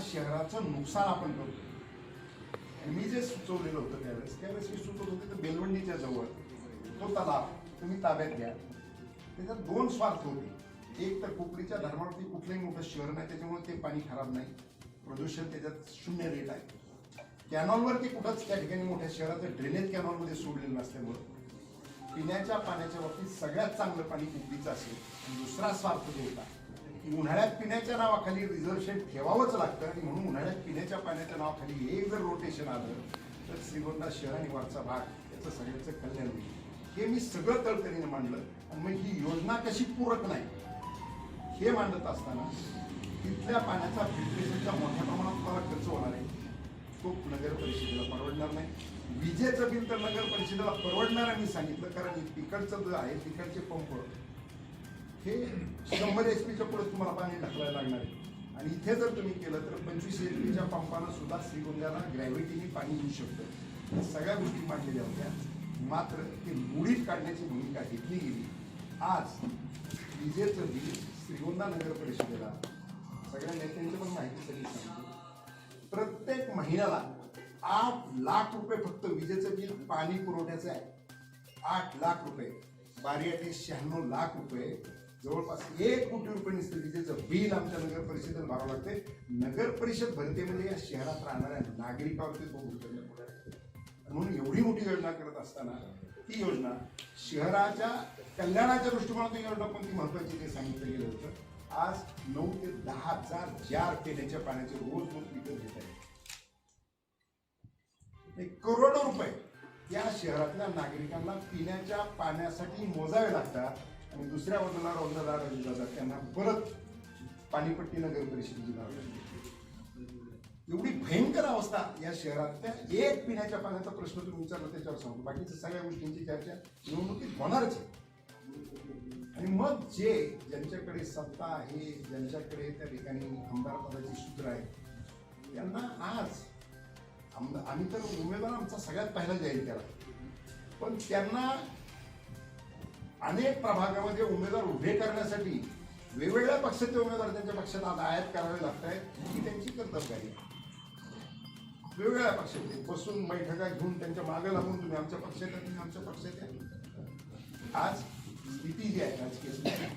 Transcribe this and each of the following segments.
शहराचं नुकसान आपण करतो आणि मी जे सुचवलेलं होतं त्यावेळेस त्यावेळेस मी सुचवत होते तर बेलवंडीच्या जवळ तो तलाव तुम्ही ताब्यात घ्या. त्याच्यात दोन स्वार्थ होते. एक तर कोकणीच्या धर्मावरती कुठलंही मोठं शहर नाही त्याच्यामुळे ते पाणी खराब नाही. प्रदूषण त्याच्यात शून्य रेट आहे. कॅनॉलवरती कुठंच त्या ठिकाणी मोठ्या शहराचं ड्रेनेज कॅनॉलमध्ये सोडलेलं नसल्यामुळं पिण्याच्या पाण्याच्या बाबतीत सगळ्यात चांगलं पाणी कुकडीचं असेल. दुसरा स्वार्थ जो होता की उन्हाळ्यात पिण्याच्या नावाखाली रिझर्वेशन ठेवावंच लागतं आणि म्हणून उन्हाळ्यात पिण्याच्या पाण्याच्या नावाखाली एक जर रोटेशन आलं तर श्रीगोंदा शहर आणि वरचा भाग याचं सगळ्याचं कल्याण होईल. हे मी सगळं तळतरीने मांडलं. आणि मग ही योजना कशी पूरक नाही हे मांडत असताना तिथल्या पाण्याचा फिल्ट्रेशनचा मोठ्या प्रमाणात मला खर्च होणार आहे. तो नगर परिषदेला परवडणार नाही. विजेचं बिल तर नगर परिषदेला परवडणार आहे मी सांगितलं. कारण तिकडचं जे आहे तिकडचे पंप हे शंभर एच पीच्या पुढे तुम्हाला पाणी ढकलायला लागणार आहे. आणि इथे जर तुम्ही केलं तर पंचवीस एच पीच्या पंपानं सुद्धा श्रीगोंद्याला ग्रॅव्हिटीने पाणी येऊ शकतं. या सगळ्या गोष्टी मांडलेल्या होत्या. मात्र ते मुडीत काढण्याची भूमिका घेतली गेली. आज विजेचं बिल श्रीगोंदा नगर परिषदेला सगळ्या नेत्यांची पण माहिती सगळी सांगतो. प्रत्येक महिन्याला आठ लाख रुपये फक्त विजेचं बिल पाणी पुरवठ्याचं आहे. आठ लाख रुपये. बारी शहाण्णव लाख रुपये. जवळपास एक कोटी रुपये नुसतं विजेचं बिल आमच्या नगर परिषदेला भरावं लागते नगर परिषद भरते म्हणजे या शहरात राहणाऱ्या नागरिकावरती म्हणून एवढी मोठी योजना करत असताना ती योजना शहराच्या कल्याणाच्या दृष्टिकोनातून योजना कोणती महत्वाची ते सांगितलं गेलं होतं. आज नऊ ते दहा हजार जार पिण्याच्या पाण्याचे रोज रोज विकत घेत आहे एक करोडो रुपये या शहरातल्या नागरिकांना पिण्याच्या पाण्यासाठी मोजावे लागतात. आणि दुसऱ्या बाजूला रोजगार जातात. त्यांना परत पाणीपट्टी नगर परिषदेची द्यावी एवढी भयंकर अवस्था या शहरात. त्या एक पिण्याच्या पाण्याचा प्रश्न तुम्ही विचारला त्याच्यावर सांगतो. बाकीच्या सगळ्या गोष्टींची चर्चा निवडणुकीत होणारच आहे. आणि मग जे ज्यांच्याकडे सत्ता आहे ज्यांच्याकडे त्या ठिकाणी आमदार पदाची सूत्र आहे त्यांना आज आमदार आम्ही तर उमेदवार आमचा सगळ्यात पहिला जाहीर केला. पण त्यांना अनेक प्रभागामध्ये उमेदवार उभे करण्यासाठी वेगवेगळ्या पक्षाचे उमेदवार त्यांच्या पक्षात आता आयात करावे लागत आहेत ही त्यांची कर्तव्यकारी आहे. वेगवेगळ्या पक्षाचे बसून बैठका घेऊन त्यांच्या मागे लागून तुम्ही आमच्या पक्षात या, तुम्ही आमच्या पक्षात या आज स्थिती जी आहे राजकीय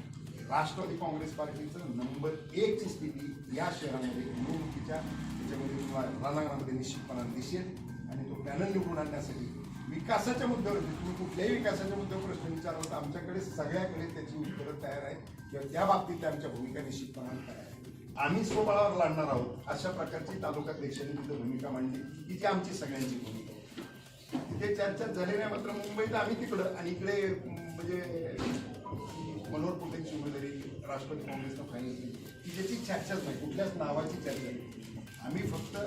राष्ट्रवादी काँग्रेस पार्टीचं नंबर एकची स्थिती या शहरामध्ये निवडणुकीच्या त्याच्यामध्ये तुम्हाला रणांगणामध्ये निश्चितपणाने दिसेल आणि तो पॅनल निवडून आणण्यासाठी विकासाच्या मुद्द्यावर तुम्ही कुठल्याही विकासाच्या मुद्द्यावर प्रश्न विचारला तर आमच्याकडे सगळ्याकडे त्याची उत्तरं तयार आहे किंवा त्या बाबतीत आमच्या भूमिका निश्चितपणाने तयार आहे आम्ही स्वबळावर लढणार आहोत अशा प्रकारची तालुकाध्यक्षांनी तिथं भूमिका मांडली. की ती आमची सगळ्यांची भूमिका आहे. तिथे चर्चा झाली नाही मात्र मुंबईत आम्ही तिकडं आणि इकडे म्हणजे मनोहर पोटेंची उमेदवारी राष्ट्रवादी काँग्रेसनं फायनल केली. की ज्याची चर्चाच नाही कुठल्याच नावाची चर्चा नाही. आम्ही फक्त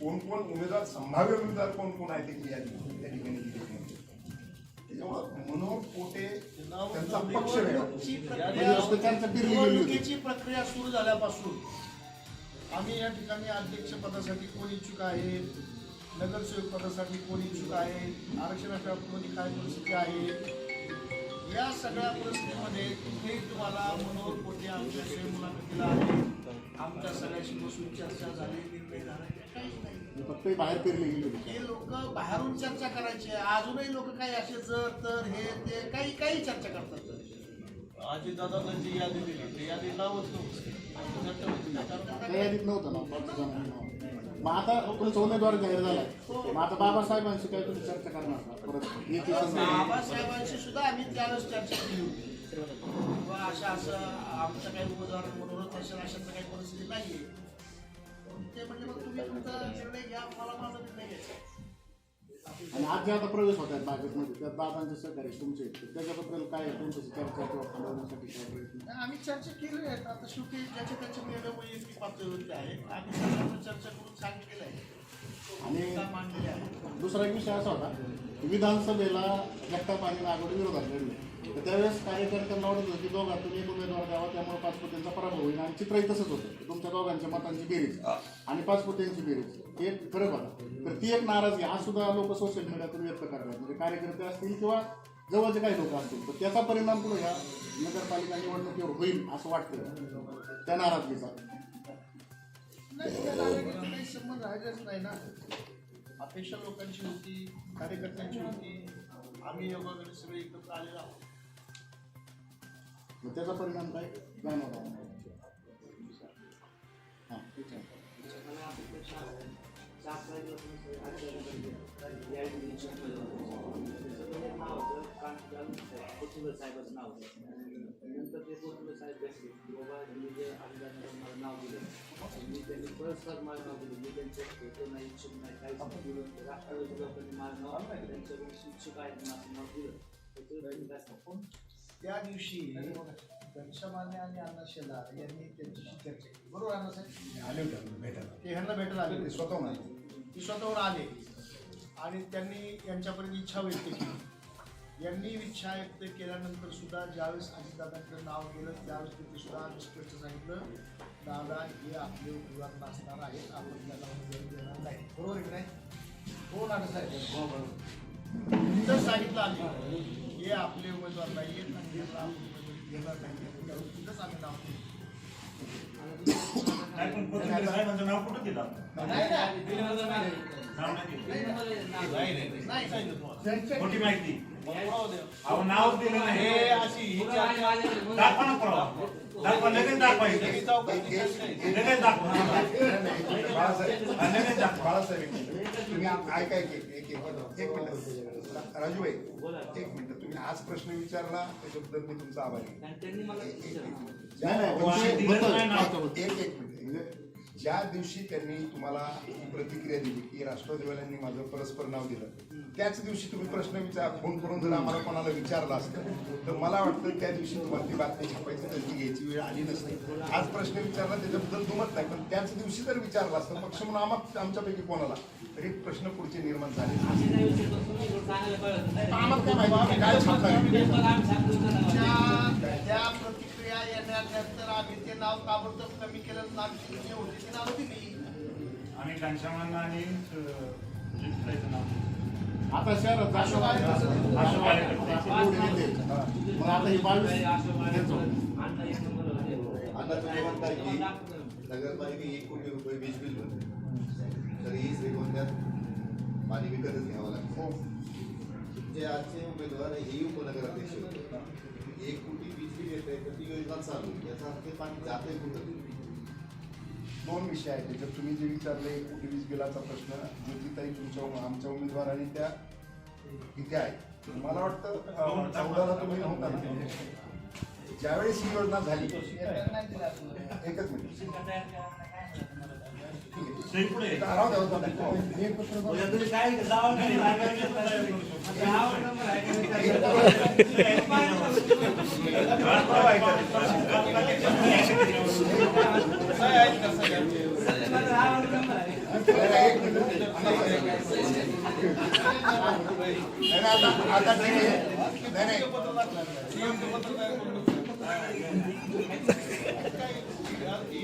कोण कोण उमेदवार संभाव्य उमेदवार कोण कोण आहे त्याची यादी त्या ठिकाणी आहे. त्याच्यामुळं मनोहर पोटे त्यांचा पक्ष निवडणुकीची म्हणजे प्रक्रिया. निवडणुकीची प्रक्रिया सुरू झाल्यापासून आम्ही या ठिकाणी अध्यक्षपदासाठी कोण इच्छुक आहे? नगरसेवक पदासाठी कोण इच्छुक आहे? आरक्षणाच्या बाबतीमध्ये काय परिस्थिती आहे? या सगळ्या परिस्थितीमध्ये कुठेही तुम्हाला मनोहर पोटे आमच्याशी मुलाखतीला आहे. आमच्या सगळ्याशी बसून चर्चा झाली निर्णय झाला काहीच नाही फक्त बाहेर पेरली गेली हे लोक बाहेरून चर्चा करायचे अजूनही लोक काही असे जर तर हे ते काही काही चर्चा करतात आजी दादांना जी यादी दिली ती यादी नावच नव्हतं. यादीत नव्हतं ना. मग आता तुमचा उमेदवार जाहीर झालाय. मग आता बाबासाहेबांशी काय तुम्ही चर्चा करणार का? परत येते संदर्भात. बाबासाहेबांशी सुद्धा आम्ही त्यावेळेस चर्चा केली होती. किंवा अशा असं आमचं काही उमेदवार मनोरथ असेल काही परिस्थिती नाहीये. ते म्हणजे मग तुम्ही तुमचा निर्णय घ्या मला माझा निर्णय घ्यायचा आणि आज जे आता प्रवेश होत आहेत भाजपमध्ये त्यात दादांचे सहकारी तुमचे. त्याच्याबद्दल काय तुमच्याशी चर्चा किंवा ठरवण्यासाठी काय प्रयत्न? नाही, आम्ही चर्चा केली आहे. आता शेवटी ज्याच्या त्याच्या निर्णय वैयक्तिक पातळीवरती आहे. आम्ही सगळ्यांना चर्चा करून आणि आहे दुसरा एक विषय असा होता विधानसभेला जगताप आणि नागोडी विरोधात लढले. तर त्यावेळेस कार्यकर्त्यांना वाटत होतं की दोघातून एक उमेदवार द्यावा त्यामुळे पाचपुत्यांचा पराभव होईल. आणि चित्रही तसंच होतं की तुमच्या दोघांच्या मतांची बेरीज आणि पाचपुत्यांची बेरीज. हे एक फरक होता तर ती एक नाराजगी हा सुद्धा लोक सोशल मीडियातून व्यक्त करतात. म्हणजे कार्यकर्ते असतील किंवा जवळचे काही लोक असतील तर त्याचा परिणाम पुढे ह्या नगरपालिका निवडणुकीवर होईल असं वाटतं. त्या नाराजगीचा. नाही, त्या नाराज- राहिलेच नाही ना. अपेक्षा लोकांची होती कार्यकर्त्यांची होती. आम्ही योगाकडे सगळे एकत्र आलेलो आहोत. मग त्याचा परिणाम काय? जाणवला हां ठीक आहे साहेबाचं नाव ते साहेब की बाबा जे मला नाव दिलं मी त्यांनी परस्पर मला नाव दिलं मी त्यांचं नाही इच्छुक नाही राष्ट्रवादी लोकांनी नाव आहेत नाव दिलं त्याच्यावर काय? त्या दिवशी घनश्यामाने आणि अण्णा शेलार यांनी त्यांच्याशी चर्चा केली बरोबर अण्णा साहेब आले होते भेटायला ते ह्यांना भेटायला आले होते. स्वतःहून आले ती स्वतःहून आले आणि त्यांनी यांच्यापर्यंत इच्छा व्यक्त केली यांनी इच्छा व्यक्त केल्यानंतर सुद्धा ज्यावेळेस अजितदादांकडे नाव गेलं त्यावेळेस त्यांनी सुद्धा स्पष्ट सांगितलं दादा हे आपले उमेदवार नसणार आहेत आपण त्याला उमेदवारी देणार नाही. बरोबर आहे की नाही? हो ना साहेब. तर सांगितलं आम्ही हे आपले उमेदवार नाही आहेत आणि उमेदवारी देणार नाही. त्यावेळेस तिथंच आम्ही नाव केलं. नाव कुठं दिलं? नाही नाही. माहिती. अहो नाव दिलं हे नाही अशी ही चर्चा दाखवा ना पुरावा. दाखवा लगेच दाखवा बाळासाहेब हा, लगेच दाखवा. बाळासाहेब एक मिनिट. तुम्ही ऐका एक एक मिनिट. राजूभाई एक मिनिट. तुम्ही आज प्रश्न विचारला त्याच्याबद्दल मी तुमचा आभारी आहे. आणि त्यांनी मला एक- एक- विचारलं. एक- नाही नाही आणि पण दिलं ते- नाही. नाव. होतं. एक एक मिनिट. ज्या दिवशी त्यांनी तुम्हाला प्रतिक्रिया दिली की राष्ट्रवादीवाल्यांनी माझं परस्पर नाव दिलं त्याच दिवशी तुम्ही प्रश्न विचार फोन करून जर आम्हाला कोणाला विचारला असतं तर मला वाटतं त्या दिवशी तुम्हाला ती बातमी छापायची त्यांची घ्यायची वेळ आली नसते. आज प्रश्न विचारला त्याच्याबद्दल दुमत नाही पण त्याच दिवशी जर विचारला असतं पक्ष म्हणून आम्हा आमच्यापैकी कोणाला तरी प्रश्न पुढचे निर्माण झाले. असे काही विषय आम्हाला काय माहिती काय छापणार? ते नाव ताबडतोब कमी केलं? आमची जे होती ती नावं दिली. आम्ही घनश्यामांना आणि जिंकलायचं नाव. आता शहरात येते. मग आता ही बावीस. नगरपालिका एक कोटी रुपये वीज बिल जे आजचे उमेदवार आहे, हे उपनगराध्यक्ष होते. एक कोटी वीज बिल येत आहे तर ती योजना चालू. आहे. याचा अर्थ ते पाणी जाते कुठं? दोन विषय आहेत. त्याच्यात तुम्ही जे विचारले कुठे वीज बिलाचा प्रश्न ज्योतिताई तुमच्या आमच्या उमेदवार आणि त्या इथे आहे मला वाटतं चौदाला तुम्ही नव्हता ना? ज्यावेळेस ही योजना झाली एकच मिनिट. आता आता ठीक आहे. नाही नाही यायचं तर माहिती काही होतं तुम्ही शिकलाच नाही अधिकृत राष्ट्रवादीचं तालुका राहिला.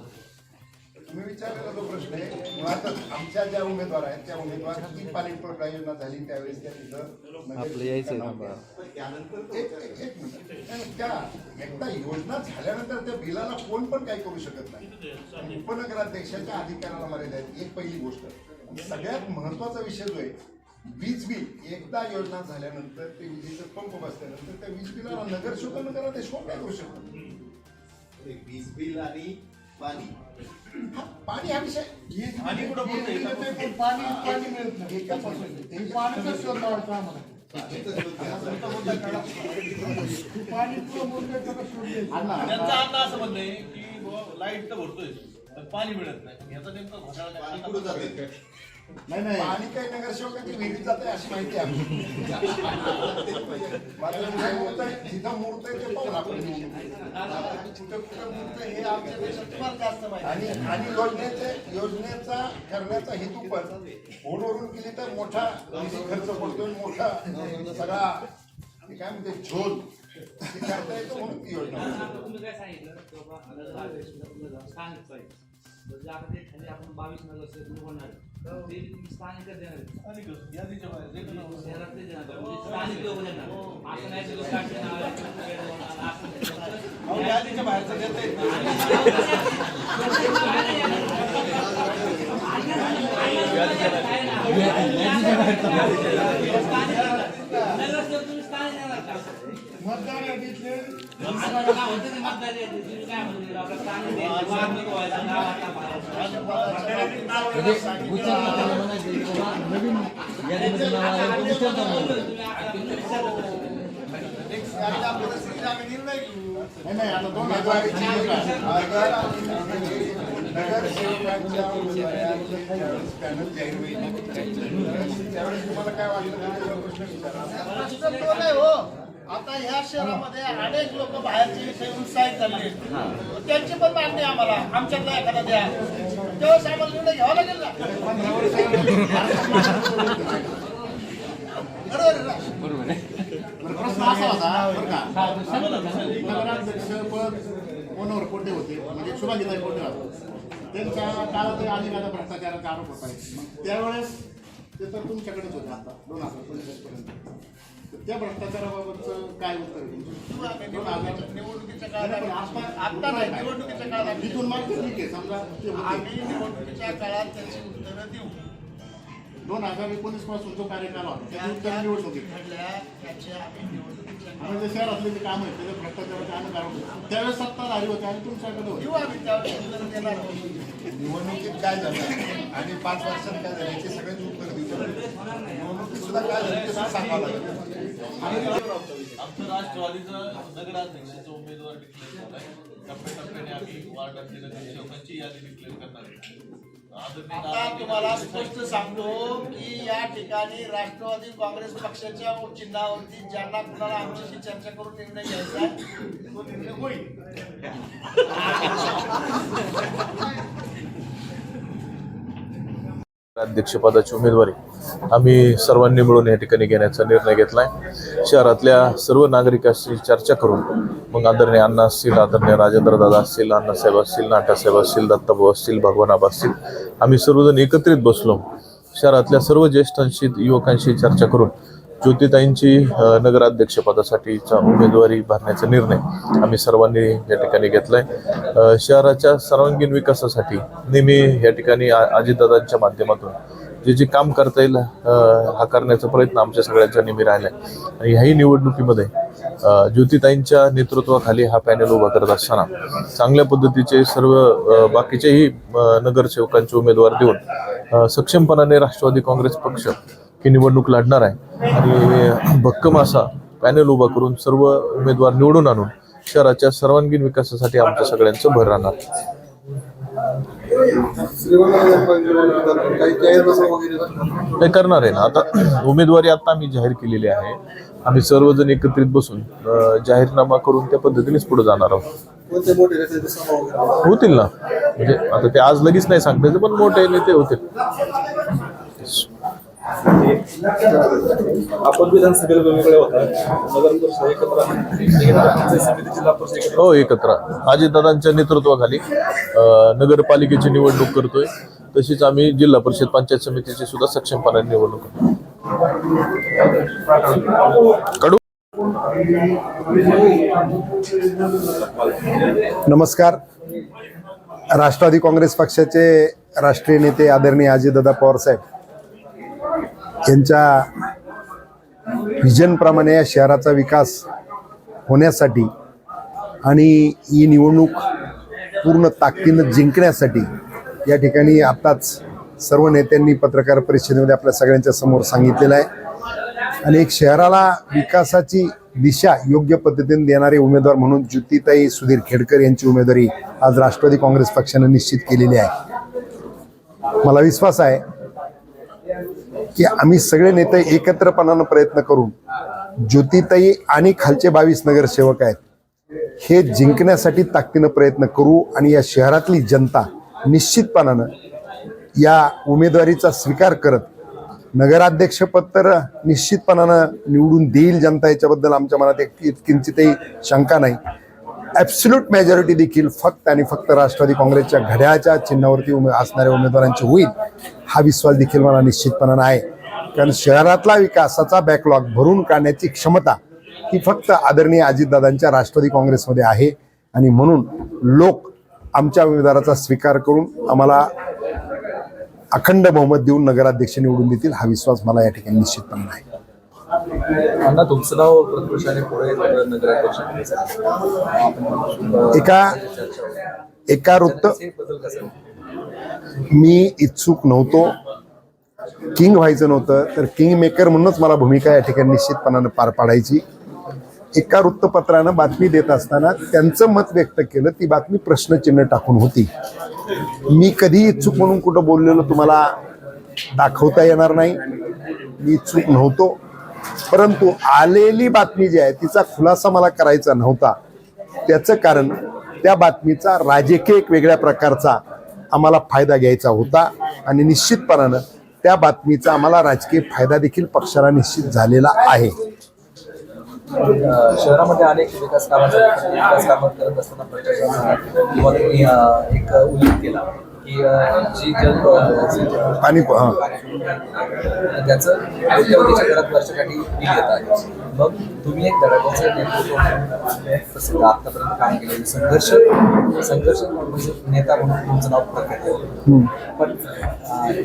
तुम्ही विचारलेला जो प्रश्न आहे. मुळातच आमच्या ज्या उमेदवार आहेत त्या उमेदवार ती पाणी पुरवठा योजना झाली त्यावेळेस त्या तिथं आपलं यायचं पण त्यानंतर तो एक एक- एक मिनिट. नाही, त्या एकदा योजना झाल्यानंतर त्या बिलाला कोण पण काही करू शकत नाही. उपनगराध्यक्षाच्या अधिकाराला मर्यादा आहेत. एक पहिली गोष्ट. आणि सगळ्यात महत्त्वाचा विषय जो आहे वीज बिल. एकदा योजना झाल्यानंतर ते विजेचं पंप बसल्यानंतर त्या वीज बिलाला नगरसेवक नगराध्यक्ष कोण काय करू शकतो? ते वीज बिल आणि पाणी. पाणी हा विषय. आणि कुठं बोलतोय? पाणी पाणी मिळत नाही. शोध लावायचा आम्हाला. पाणी पुरं त्यांचं असं म्हणणं आहे की लाइट तर भरतोय पण पाणी मिळत नाही. याचा नेमका घोटाळा काय? पाणी कुठं जाते? नाही नाही. पाणी काही नगरसेवकांची विहिरीत जाते अशी माहिती आहे जिथं मूर्त आहे मूर्त ते पाहून आपण निवडू. कुठं कुठं मुक्त हे आमच्यापेक्षा तुम्हाला जास्त माहिती आणि आणि योजनेचे योजनेचा करण्याचा हेतू पण. फोनवरून केली तर मोठा निधी खर्च पडतोय मोठा सगळा काय म्हणते झोल ते करता येतो म्हणून ती योजना. स्थानिक खाली आपण बावीस नगर होणार तर ते तुम्ही स्थानिकच देणार आहेत. आणि कसं? यादीच्या बाहेर जे काही नाव असेल. शहरातले. म्हणजे स्थानिक लोक देणार असं नाही वेगळं असं नाही. नगरसेवक तुम्ही स्थानिक? मतदार यादीतले मतदार नावाने घेऊ नाही. नाही आता दोन हजार अगर नगरसेवकांच्या उमेदवारांचं ज्यावेळेस पॅनल जाहीर होईल. त्यावेळेस तुम्हाला काय वाटलं प्रश्न विचारा. हो. आता ह्या शहरामध्ये अनेक लोक बाहेरचे इथे उत्साहित झाले. त्यांची पण मागणी आम्हाला आमच्यातला एखादा द्या. तेव्हाच आम्हाला निर्णय घ्यावा लागेल ना? बरोबर प्रश्न असा होता बरं का? नगराध्यक्ष पद कोणावर कोठे होते म्हणजे शुभागीताई कोठे होते. त्यांच्या काळात अनेक आता भ्रष्टाचाराचा आरोप होत. आहे मग त्यावेळेस ते तर तुमच्याकडेच होते आता. दोन हजार पंचवीसपर्यंत तर त्या भ्रष्टाचाराबाबतचं काय उत्तर दोन हजार निवडणुकीच्या नाही, काळात आता- निवडणुकीच्या काळात मागचं ठीक आहे समजा ते होते. आम्ही निवडणुकीच्या काळात त्याची उत्तरं देऊ. दोन हजार एकोणीसपासून जो कार्यकाल होता त्या त्याची उत्तर निवडणुकीत. घडल्या त्याचे आम्ही निवडणुकीच्या आणि जे शहरातले जे काम आहे त्याचे भ्रष्टाचाराचे आरोप होते. त्यावेळेस सत्ताधारी होते आणि तुमच्याकडे होते. देऊ आम्ही त्यावेळेस उत्तरं देणार आहोत. निवडणुकीत काय झालं? आणि पाच वर्षात काय झालं? याची सगळ्यांची आमचं राष्ट्रवादीचं नगराध्यक्षाचा उमेदवार डिक्लेअर झालाय. टप्प्याटप्प्याने आम्ही वार्डातली नगरसेवकांची यादी डिक्लेअर करणार आहे. आदरणीय आता नारायण तुम्हाला स्पष्ट सांगतो की या ठिकाणी राष्ट्रवादी काँग्रेस पक्षाच्या चिन्हावरती ज्यांना कुणाला आमच्याशी चर्चा करून निर्णय घ्यायचा तो निर्णय होईल. अध्यक्षपदाची उमेदवारी. आम्ही सर्वांनी मिळून या ठिकाणी घेण्याचा निर्णय घेतला आहे शहरातल्या सर्व नागरिकांशी चर्चा करून मग आदरणीय अण्णा असतील आदरणीय राजेंद्र दादा असतील अण्णासाहेब असतील नाटासाहेब असतील दत्ताभाऊ असतील भगवानाबा असतील आम्ही सर्वजण एकत्रित बसलो. शहरातल्या सर्व ज्येष्ठांशी युवकांशी चर्चा करून ज्योतिताईंची नगराध्यक्षपदासाठीचा उमेदवारी भरण्याचा निर्णय आम्ही सर्वांनी या ठिकाणी घेतला आहे शहराच्या सर्वांगीण विकासासाठी नेहमी या ठिकाणी आ- अजितदादांच्या माध्यमातून जे जे काम करता येईल हा करण्याचा प्रयत्न आमच्या सगळ्यांच्या नेहमी आहे. आणि ह्याही निवडणुकीमध्ये ज्योतिताईंच्या नेतृत्वाखाली हा पॅनल उभा करत असताना चांगल्या पद्धतीचे सर्व बाकीचेही नगरसेवकांचे उमेदवार देऊन सक्षमपणाने राष्ट्रवादी काँग्रेस पक्ष ही निवडणूक लढणार आहे. आणि भक्कम असा पॅनल उभा करून सर्व उमेदवार निवडून आणून शहराच्या सर्वांगीण विकासासाठी आमच्या सगळ्यांचं भर राहणार. नाही करणार आहे ना. आता उमेदवारी आता आम्ही जाहीर केलेली आहे. आम्ही सर्वजण एकत्रित बसून जाहीरनामा करून त्या पद्धतीनेच पुढे जाणार आहोत. होतील ना. म्हणजे आता ते आज लगेच नाही सांगता पण मोठे नेते होतील. आपण विधानसभेला वेगवेगळे होता. नगर परिषद एकत्र जिल्हा परिषद हो एकत्र. अजितदादांच्या नेतृत्वाखाली नगरपालिकेची निवडणूक करतोय. तशीच आम्ही जिल्हा परिषद पंचायत समितीची सुद्धा सक्षमपणाने निवडणूक करतो. कडू नमस्कार. राष्ट्रवादी काँग्रेस पक्षाचे राष्ट्रीय नेते आदरणीय अजितदादा पवारसाहेब यांच्या व्हिजनप्रमाणे या शहराचा विकास होण्यासाठी आणि ही निवडणूक पूर्ण ताकदीनं जिंकण्यासाठी या ठिकाणी आत्ताच सर्व नेत्यांनी पत्रकार परिषदेमध्ये आपल्या सगळ्यांच्या समोर सांगितलेलं आहे. आणि एक शहराला विकासाची दिशा योग्य पद्धतीने देणारे उमेदवार म्हणून ज्योतिताई सुधीर खेडकर यांची उमेदवारी आज राष्ट्रवादी काँग्रेस पक्षानं निश्चित केलेली आहे. मला विश्वास आहे की आम्ही सगळे नेते एकत्रपणानं प्रयत्न करून ज्योतिताई आणि खालचे बावीस नगरसेवक आहेत हे जिंकण्यासाठी ताकदीनं प्रयत्न करू आणि या शहरातली जनता निश्चितपणानं या उमेदवारीचा स्वीकार करत नगराध्यक्षपद तर निश्चितपणानं निवडून देईल जनता याच्याबद्दल आमच्या मनात एक किंचितही शंका नाही. ॲब्सल्यूट मेजॉरिटी देखील फक्त आणि फक्त राष्ट्रवादी काँग्रेसच्या घड्याळाच्या चिन्हावरती उमे असणाऱ्या उमेदवारांची होईल हा विश्वास देखील मला निश्चितपणानं आहे कारण शहरातला विकासाचा बॅकलॉग भरून काढण्याची क्षमता ही फक्त आदरणीय अजितदादांच्या राष्ट्रवादी काँग्रेसमध्ये आहे. आणि म्हणून लोक आमच्या उमेदवाराचा स्वीकार करून आम्हाला अखंड बहुमत देऊन नगराध्यक्ष निवडून देतील हा विश्वास मला या ठिकाणी निश्चितपणे आहे अण्णा तुमचं नाव प्रतिपक्षाने पुढे नगराध्यक्ष एका एका वृत्त मी इच्छुक नव्हतो. किंग व्हायचं नव्हतं तर किंग मेकर म्हणूनच मला भूमिका या ठिकाणी निश्चितपणानं पार पाडायची. एका वृत्तपत्रानं बातमी देत असताना त्यांचं मत व्यक्त केलं ती बातमी प्रश्नचिन्ह टाकून होती. मी कधी इच्छुक म्हणून कुठं बोललेलो तुम्हाला दाखवता येणार नाही. मी इच्छुक नव्हतो. परंतु आलेली बातमी जी आहे तिचा खुलासा मला करायचा नव्हता. त्याचं कारण त्या बातमीचा राजकीय एक वेगळ्या प्रकारचा आम्हाला फायदा घ्यायचा होता आणि निश्चितपणानं त्या बातमीचा आम्हाला राजकीय फायदा देखील पक्षाला निश्चित झालेला आहे. शहरामध्ये अनेक विकास कामांचा विकास कामं करत असताना किंवा तुम्ही एक उल्लेख केला. पाणी हां. त्याचं कोट्यवधीच्या घरात बिल येत आहे. मग तुम्ही एक धडाक्याचं नेतृत्व प्रसिद्ध आतापर्यंत काम केलेलं संघर्ष संघर्ष म्हणजे नेता म्हणून तुमचं नाव प्रख्यात आहे. पण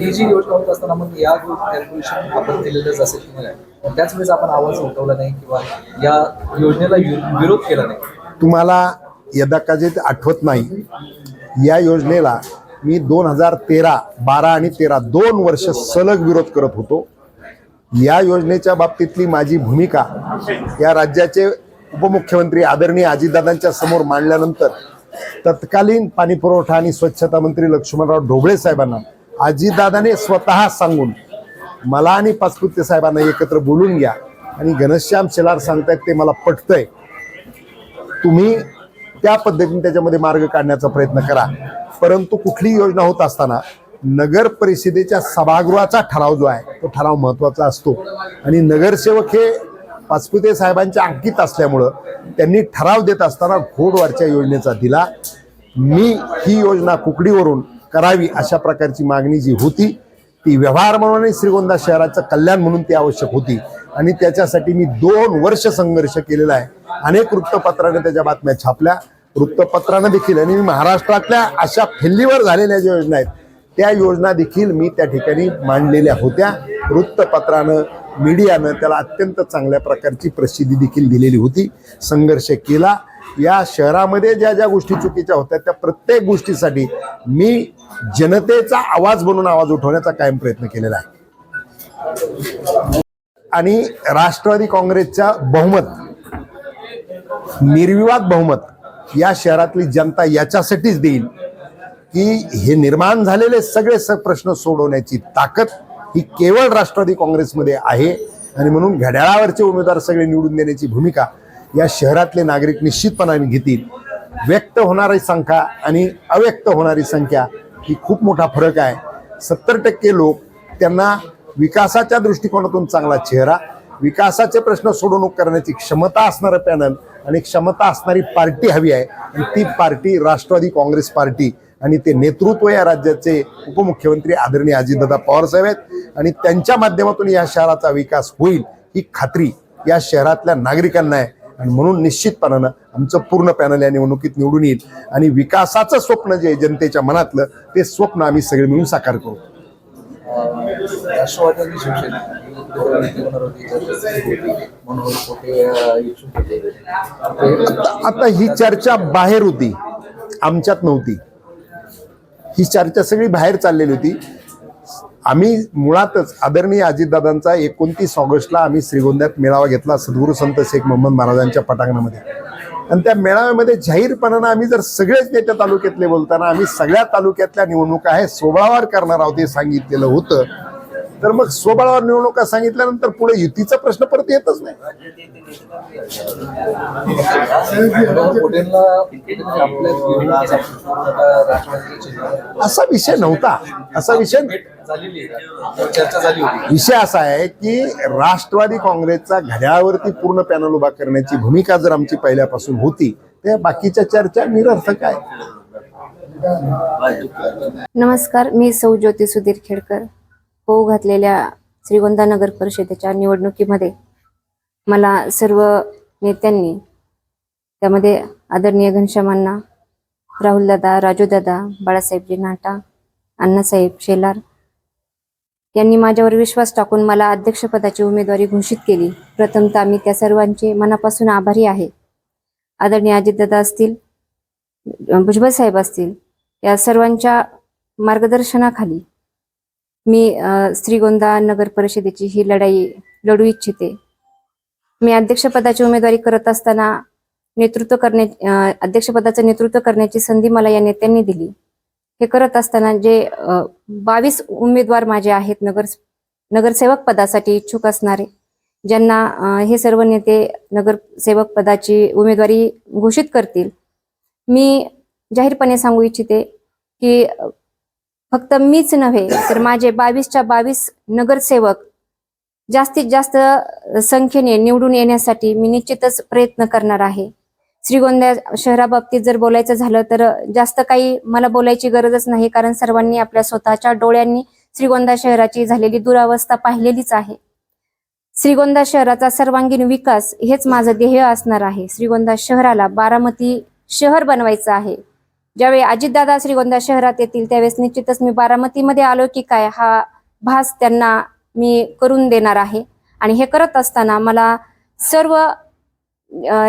ही जी योजना होत असताना मग या कॅल्क्युलेशन आपण केलेलंच असेल नाही त्याच वेळेस आपण आवाज उठवला नाही किंवा या योजनेला विरोध केला नाही. तुम्हाला यदाकदाचित आठवत नाही या योजनेला मी दोन हजार तेरा बारा आणि तेरा दोन वर्ष सलग विरोध करत होतो. या योजनेच्या बाबतीतली माझी भूमिका या राज्याचे उपमुख्यमंत्री आदरणीय अजितदादांच्या समोर मांडल्यानंतर तत्कालीन पाणीपुरवठा आणि स्वच्छता मंत्री लक्ष्मणराव ढोबळे साहेबांना अजितदादाने स्वतः सांगून मला आणि पाचपुते साहेबांना एकत्र बोलून घ्या आणि घनश्याम शेलार सांगतायत ते मला पटतंय. तुम्ही त्या पद्धतीने त्याच्यामध्ये मार्ग काढण्याचा प्रयत्न करा. परंतु कुठलीही योजना होत असताना नगर परिषदेच्या सभागृहाचा ठराव जो आहे तो ठराव महत्त्वाचा असतो. आणि नगरसेवक हे पाचपुते साहेबांच्या अंकित असल्यामुळं त्यांनी ठराव देत असताना घोडवारच्या योजनेचा दिला. मी ही योजना कुकडीवरून करावी अशा प्रकारची मागणी जी होती ती व्यवहार म्हणून आणि श्रीगोंदा शहराचं कल्याण म्हणून ती आवश्यक होती. आणि त्याच्यासाठी मी दोन वर्ष संघर्ष केलेला आहे. अनेक वृत्तपत्राने त्याच्या बातम्या छापल्या. वृत्तपत्रानं देखील आणि मी महाराष्ट्रातल्या अशा फेल्लीवर झालेल्या ज्या योजना आहेत त्या योजना देखील मी त्या ठिकाणी मांडलेल्या होत्या. वृत्तपत्रानं मीडियानं त्याला अत्यंत चांगल्या प्रकारची प्रसिद्धी देखील दिलेली होती. संघर्ष केला. या शहरामध्ये ज्या ज्या गोष्टी चुकीच्या होत्या त्या प्रत्येक गोष्टीसाठी मी जनतेचा आवाज बनून आवाज उठवण्याचा कायम प्रयत्न केलेला आहे. आणि राष्ट्रवादी काँग्रेसच्या बहुमत निर्विवाद बहुमत या शहरातली जनता याच्यासाठीच देईल की हे निर्माण झालेले सगळे स प्रश्न सोडवण्याची ताकद ही केवळ राष्ट्रवादी काँग्रेसमध्ये आहे. आणि म्हणून घड्याळावरचे उमेदवार सगळे निवडून देण्याची भूमिका या शहरातले नागरिक निश्चितपणाने घेतील. व्यक्त होणारी संख्या आणि अव्यक्त होणारी संख्या ही खूप मोठा फरक आहे. सत्तर टक्के लोक त्यांना विकासाच्या दृष्टिकोनातून चांगला चेहरा विकासाचे प्रश्न सोडवणूक करण्याची क्षमता असणारं पॅनल आणि क्षमता असणारी पार्टी हवी आहे. आणि ती पार्टी राष्ट्रवादी काँग्रेस पार्टी आणि ते नेतृत्व या राज्याचे उपमुख्यमंत्री आदरणीय अजितदादा पवारसाहेब आहेत. आणि त्यांच्या माध्यमातून या शहराचा विकास होईल ही खात्री या शहरातल्या नागरिकांना आहे. आणि म्हणून निश्चितपणानं आमचं पूर्ण पॅनल या निवडणुकीत निवडून येईल. आणि विकासाचं स्वप्न जे जनतेच्या मनातलं ते स्वप्न आम्ही सगळे मिळून साकार करू. राष्ट्रवादी आणि शिवसेना आता ही चर्चा बाहेर होती. आमच्यात नव्हती. ही चर्चा सगळी बाहेर चाललेली होती. आम्ही मुळातच आदरणीय अजितदादांचा एकोणतीस ऑगस्टला आम्ही श्रीगोंद्यात मेळावा घेतला सद्गुरू संत शेख मोहम्मद महाराजांच्या पटांगणामध्ये. आणि त्या मेळाव्यामध्ये जाहीरपणानं आम्ही जर सगळेच नेते तालुक्यातले बोलताना आम्ही सगळ्या तालुक्यातल्या निवडणुका आहे सोबळावर करणार आहोत हे सांगितलेलं होतं. तर मग स्वबळावर निवडणुका सांगितल्यानंतर पुढे युतीचा प्रश्न परत येतच नाही. असा विषय नव्हता. असा विषय विषय असा आहे की राष्ट्रवादी काँग्रेसचा घड्याळावरती पूर्ण पॅनल उभा करण्याची भूमिका जर आमची पहिल्यापासून होती तर बाकीच्या चर्चा निरर्थक आहे नमस्कार मी सौ ज्योती सुधीर खेडकर. होऊ घातलेल्या श्रीगोंदा नगर परिषदेच्या निवडणुकीमध्ये मला सर्व नेत्यांनी त्यामध्ये आदरणीय घनश्यामांना राहुलदादा राजूदादा बाळासाहेबजी नाटा अण्णासाहेब शेलार यांनी माझ्यावर विश्वास टाकून मला अध्यक्षपदाची उमेदवारी घोषित केली. प्रथमतः मी त्या सर्वांचे मनापासून आभारी आहे. आदरणीय अजितदादा असतील भुजबळ साहेब असतील या सर्वांच्या मार्गदर्शनाखाली मी श्रीगोंदा नगर परिषदेची ही लढाई लढू इच्छिते. मी अध्यक्षपदाची उमेदवारी करत असताना नेतृत्व करण्या अध्यक्षपदाचं नेतृत्व करण्याची संधी मला या नेत्यांनी दिली. हे करत असताना जे बावीस उमेदवार माझे आहेत नगर नगरसेवक पदासाठी इच्छुक असणारे ज्यांना हे सर्व नेते नगरसेवक पदाची उमेदवारी घोषित करतील. मी जाहीरपणे सांगू इच्छिते की फक्त मीच नव्हे तर माझे बावीसच्या बावीस नगरसेवक जास्तीत जास्त संख्येने निवडून येण्यासाठी मी निश्चितच प्रयत्न करणार आहे. श्रीगोंदा शहराबाबतीत जर बोलायचं झालं तर जास्त काही मला बोलायची गरजच नाही कारण सर्वांनी आपल्या स्वतःच्या डोळ्यांनी श्रीगोंदा शहराची झालेली दुरावस्था पाहिलेलीच आहे. श्रीगोंदा शहराचा सर्वांगीण विकास हेच माझं ध्येय असणार आहे. श्रीगोंदा शहराला बारामती शहर बनवायचं आहे. ज्यावेळी अजितदादा श्रीगोंदा शहरात येतील त्यावेळेस निश्चितच मी बारामतीमध्ये आलो की काय हा भास त्यांना मी करून देणार आहे. आणि हे करत असताना मला सर्व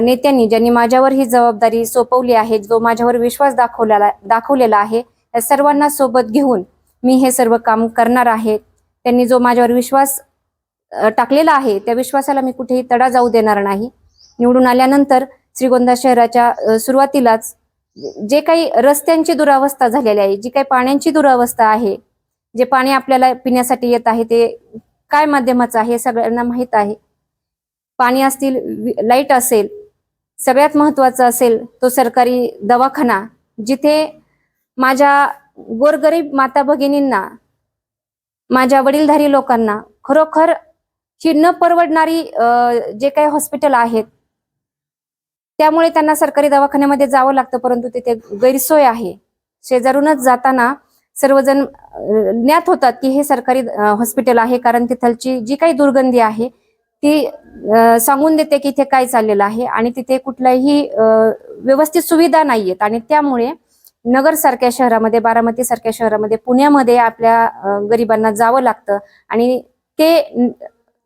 नेत्यांनी ज्यांनी माझ्यावर ही जबाबदारी सोपवली आहे जो माझ्यावर विश्वास दाखवलेला दाखवलेला आहे त्या सर्वांना सोबत घेऊन मी हे सर्व काम करणार आहे. त्यांनी जो माझ्यावर विश्वास टाकलेला आहे त्या विश्वासाला मी कुठेही तडा जाऊ देणार नाही. निवडून आल्यानंतर श्रीगोंदा शहराच्या सुरुवातीलाच जे काही रस्त्यांची दुरावस्था झालेली आहे जी काही पाण्याची दुरावस्था आहे जे पाणी आपल्याला पिण्यासाठी येत आहे ते काय माध्यमाचं आहे हे सगळ्यांना माहीत आहे. पाणी असतील लाइट असेल सगळ्यात महत्त्वाचा असेल तो सरकारी दवाखाना जिथे माझ्या गोरगरीब माता भगिनींना माझ्या वडीलधारी लोकांना खरोखर ही न परवडणारी जे काही हॉस्पिटल आहेत त्यामुळे त्यांना सरकारी दवाखान्यामध्ये जावं लागतं परंतु तिथे गैरसोय आहे. शेजारूनच जाताना सर्वजण ज्ञात होतात की हे सरकारी हॉस्पिटल आहे कारण तिथलची जी काही दुर्गंधी आहे ती सांगून देते की इथे काय चाललेलं आहे आणि तिथे कुठल्याही व्यवस्थित सुविधा नाहीयेत. आणि त्यामुळे नगर सारख्या शहरामध्ये बारामती सारख्या शहरामध्ये पुण्यामध्ये आपल्या गरिबांना जावं लागतं. आणि ते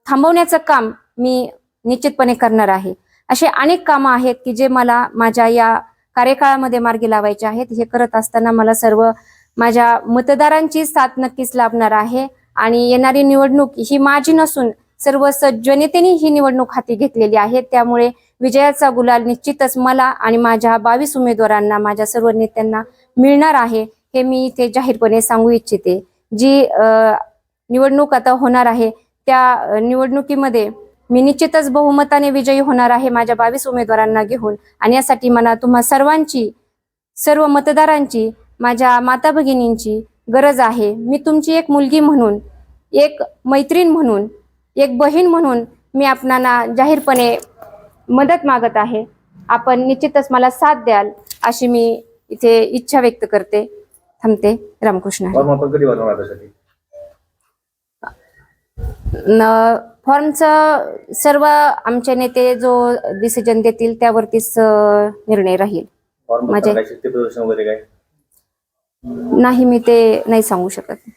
थांबवण्याचं काम मी निश्चितपणे करणार आहे. असे अनेक कामं आहेत की जे मला माझ्या या कार्यकाळामध्ये मार्गी लावायचे आहेत. हे करत असताना मला सर्व माझ्या मतदारांची साथ नक्कीच लाभणार आहे. आणि येणारी निवडणूक ही माझी नसून सर्व जनतेने ही निवडणूक हाती घेतलेली आहे. त्यामुळे विजयाचा गुलाल निश्चितच मला आणि माझ्या बावीस उमेदवारांना माझ्या सर्व नेत्यांना मिळणार आहे. हे मी इथे जाहीरपणे सांगू इच्छिते. जी निवडणूक आता होणार आहे त्या निवडणुकीमध्ये मी निश्चितच बहुमताने विजयी होणार आहे माझ्या बावीस उमेदवारांना घेऊन. आणि यासाठी मला तुम्हा सर्वांची सर्व मतदारांची माझ्या माता भगिनींची गरज आहे. मी तुमची एक मुलगी म्हणून एक मैत्रीण म्हणून एक बहीण म्हणून मी आपणाला जाहीरपणे मदत मागत आहे. आपण निश्चितच मला साथ द्याल अशी मी इथे इच्छा व्यक्त करते. थांबते. रामकृष्ण हरी. आपण कधी बनवणार त्यासाठी न- फॉर्मचं सर्व आमचे नेते जो डिसिजन देतील त्यावरतीच निर्णय राहील. माझे- नाही मी ते नाही सांगू शकत.